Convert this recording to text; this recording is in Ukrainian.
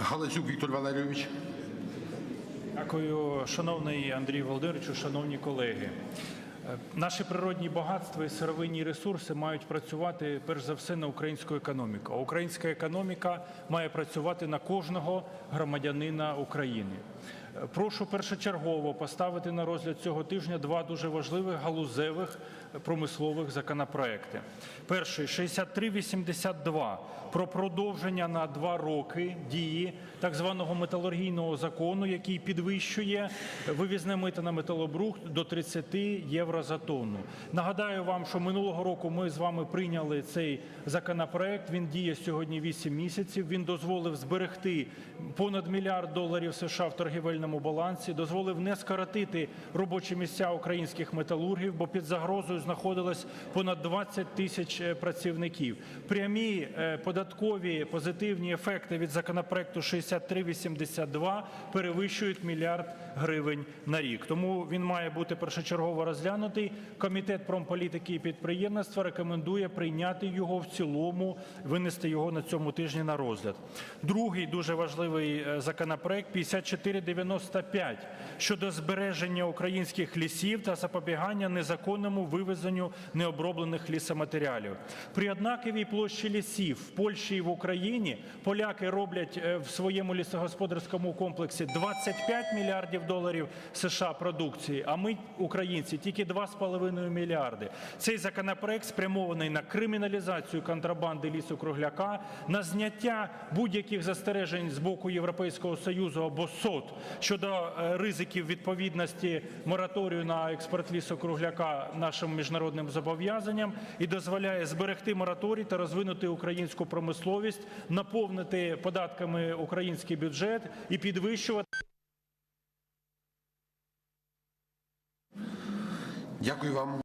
Галасюк Віктор Валерійович. Дякую, шановний Андрій Володимировичу, шановні колеги. Е, Наші природні багатства і сировинні ресурси мають працювати перш за все на українську економіку. А українська економіка має працювати на кожного громадянина України. Е, Прошу першочергово поставити на розгляд цього тижня два дуже важливих галузевих промислових законопроекти. Перший 6382 про продовження на два роки дії так званого металургійного закону, який підвищує вивізне мито на металобрухт до 30 євро за тонну. Нагадаю вам, що минулого року ми з вами прийняли цей законопроект. Він діє сьогодні 8 місяців. Він дозволив зберегти понад мільярд доларів США в торгівельному балансі, дозволив не скоротити робочі місця українських металургів, бо під загрозою знаходилось понад 20 тисяч е, працівників. Прямі е, податкові позитивні ефекти від законопроекту 6382 перевищують мільярд гривень на рік. Тому він має бути першочергово розглянутий. Комітет промполітики і підприємництва рекомендує прийняти його в цілому, винести його на цьому тижні на розгляд. Другий дуже важливий е, законопроект 5495 щодо збереження українських лісів та запобігання незаконному вивезенню необроблених лісоматеріалів. При однаковій площі лісів в Польщі і в Україні поляки роблять е, в своєму лісогосподарському комплексі 25 мільярдів доларів США продукції, а ми, українці, тільки 2,5 мільярди. Цей законопроект спрямований на криміналізацію контрабанди лісу-кругляка, на зняття будь-яких застережень з боку Європейського Союзу або СОТ щодо е, ризиків відповідності мораторію на експорт лісу-кругляка нашим міжнародним зобов'язанням і дозволяє зберегти мораторій та розвинути українську промисловість, наповнити податками український бюджет і підвищувати. Дякую вам.